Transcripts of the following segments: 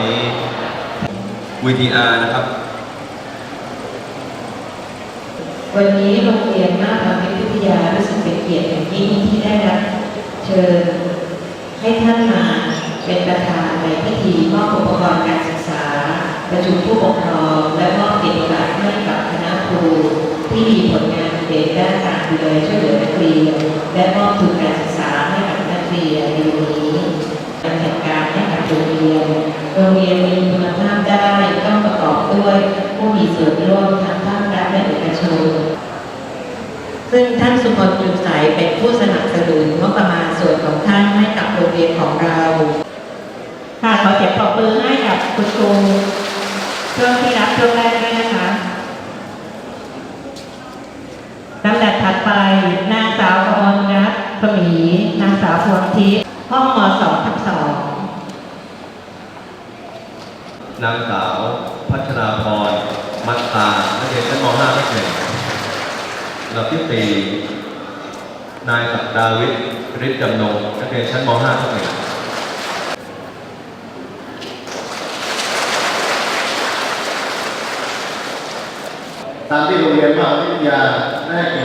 นี้ VTR นะครับ วันนี้โรงเรียนมาตรวิทยารู้สึกเป็นเกียรติอย่างยิ่งที่ได้รับเชิญให้ท่านมาเป็นประธานในพิธีมอบอุปกรณ์การศึกษา ประชุมผู้ปกครอง และมอบเกียรติบัตรให้กับคณะครูที่มีผลงานเด่นด้านการดูแลช่วยเหลือนักเรียนและมอบทุนการศึกษาให้กับนักเรียนในวันนี้ การจัดการให้กับโรงเรียน โรงเรียนมีคุณภาพได้ต้องประกอบด้วยผู้มีส่วนร่วมทั้งภาครัฐและเอกชน ซึ่งท่านสุพลจุนใสเป็นผู้สนับสนุนงบประมาณส่วนของท่านให้กับโรงเรียนของเราค่ะขอเสียงปรบมือให้กับคุณครูช่วงที่รับช่วงแรกด้วยนะคะลำดับถัดไปนางสาวอมรรัตน์ปมีนางสาวพวงทิพย์ ห้องมสองทับสองนางสาว พัชราพร มัตตานักเรียนชั้นม .5 ทับหนึ่งลำดับที่สี่นายศักดาวิทย์ฤทธิ์จำนงนักเรียนชั้นม .5 ทับหนึ่งตามที่โรงเรียนมหาวิทยาได้ให้เกี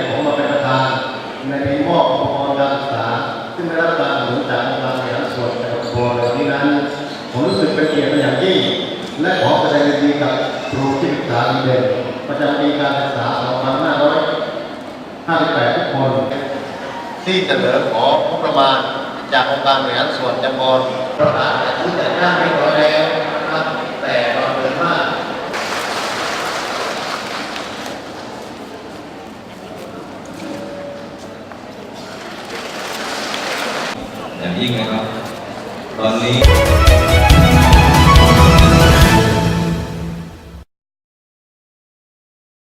ครูที่ปรึกษาดีเด่นประจำปีการศึกษา 2558 ทุกคน ที่เสนอของบประมาณจากองค์การบริหารส่วนจังหวัดประกาศจัดซื้อจัดจ้างให้ร้อยแล้วนะครับแต่เราเดินมากอย่างยิ่งนะครับ ตอนนี้